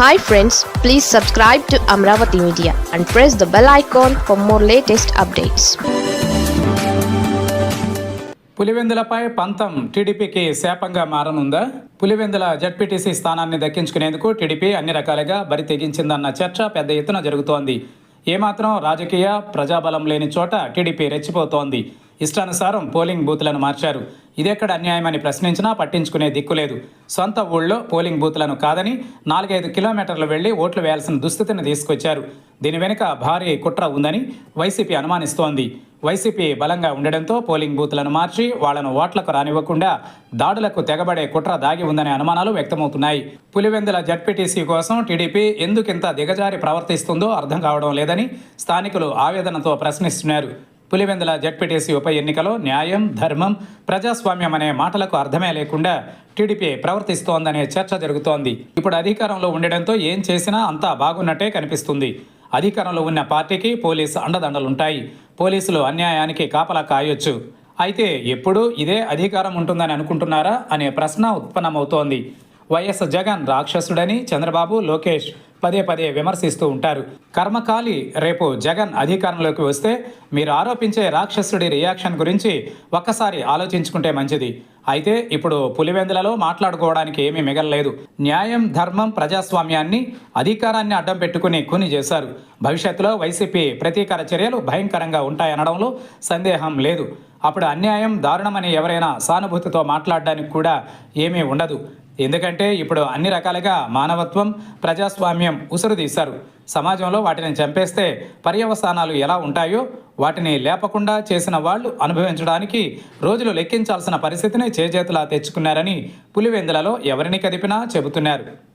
Hi friends please subscribe to Amaravati media and press the bell icon for more latest updates పులివెందులపై పంతం టీడీపీకి శాపంగా మారనుందా? Pulivendula ZPTC స్థానాన్ని దక్కించుకునేందుకు TDP అన్ని రకాలుగా బరి తెగించిందన్న చర్చ పెద్ద ఎత్తున జరుగుతోంది. ఏమాత్రం రాజకీయ ప్రజాబలం లేని చోట టీడీపీ రెచ్చిపోతోంది. ఇష్టానుసారం పోలింగ్ బూత్లను మార్చారు. ఇదెక్కడ అన్యాయమని ప్రశ్నించినా పట్టించుకునే దిక్కులేదు సొంత ఊళ్ళో పోలింగ్ బూత్లను కాదని నాలుగైదు కిలోమీటర్లు వెళ్ళి ఓట్లు వేయాల్సిన దుస్థితిని తీసుకొచ్చారు. దీని వెనుక భారీ కుట్ర ఉందని వైసీపీ అనుమానిస్తోంది. వైసీపీ బలంగా ఉండడంతో పోలింగ్ బూత్లను మార్చి వాళ్ళను ఓట్లకు రానివ్వకుండా దాడులకు తెగబడే కుట్ర దాగి ఉందనే అనుమానాలు వ్యక్తమవుతున్నాయి. పులివెందుల జడ్పీటీసీ కోసం టీడీపీ ఎందుకింత దిగజారి ప్రవర్తిస్తుందో అర్థం కావడం లేదని స్థానికులు ఆవేదనతో ప్రశ్నిస్తున్నారు. పులివెందుల జడ్పీటీసీ ఉప ఎన్నికలో న్యాయం ధర్మం ప్రజాస్వామ్యం అనే మాటలకు అర్థమే లేకుండా టీడీపీ ప్రవర్తిస్తోందనే చర్చ జరుగుతోంది. ఇప్పుడు అధికారంలో ఉండడంతో ఏం చేసినా అంతా బాగున్నట్టే కనిపిస్తుంది. అధికారంలో ఉన్న పార్టీకి పోలీసు అండదండలుంటాయి. పోలీసులు అన్యాయానికి కాపలా కాయొచ్చు. అయితే ఎప్పుడు ఇదే అధికారం ఉంటుందని అనుకుంటున్నారా అనే ప్రశ్న ఉత్పన్నమవుతోంది. వైఎస్ జగన్ రాక్షసుడని చంద్రబాబు లోకేష్ పదే పదే విమర్శిస్తూ ఉంటారు. కర్మకాలి రేపు జగన్ అధికారంలోకి వస్తే మీరు ఆరోపించే రాక్షసుడి రియాక్షన్ గురించి ఒక్కసారి ఆలోచించుకుంటే మంచిది. అయితే ఇప్పుడు పులివెందులలో మాట్లాడుకోవడానికి ఏమీ మిగలలేదు. న్యాయం ధర్మం ప్రజాస్వామ్యాన్ని అధికారాన్ని అడ్డం పెట్టుకుని కూని చేశారు. భవిష్యత్తులో వైసీపీ ప్రతీకార చర్యలు భయంకరంగా ఉంటాయనడంలో సందేహం లేదు. అప్పుడు అన్యాయం దారుణమని ఎవరైనా సానుభూతితో మాట్లాడడానికి కూడా ఏమీ ఉండదు. ఎందుకంటే ఇప్పుడు అన్ని రకాలుగా మానవత్వం ప్రజాస్వామ్యం ఉసురు తీశారు. సమాజంలో వాటిని చంపేస్తే పర్యవసానాలు ఎలా ఉంటాయో వాటిని లేపకుండా చేసిన వాళ్ళు అనుభవించడానికి రోజులు లెక్కించాల్సిన పరిస్థితిని చేజేతులా తెచ్చుకున్నారని పులివెందులలో ఎవరిని కదిపినా చెబుతున్నారు.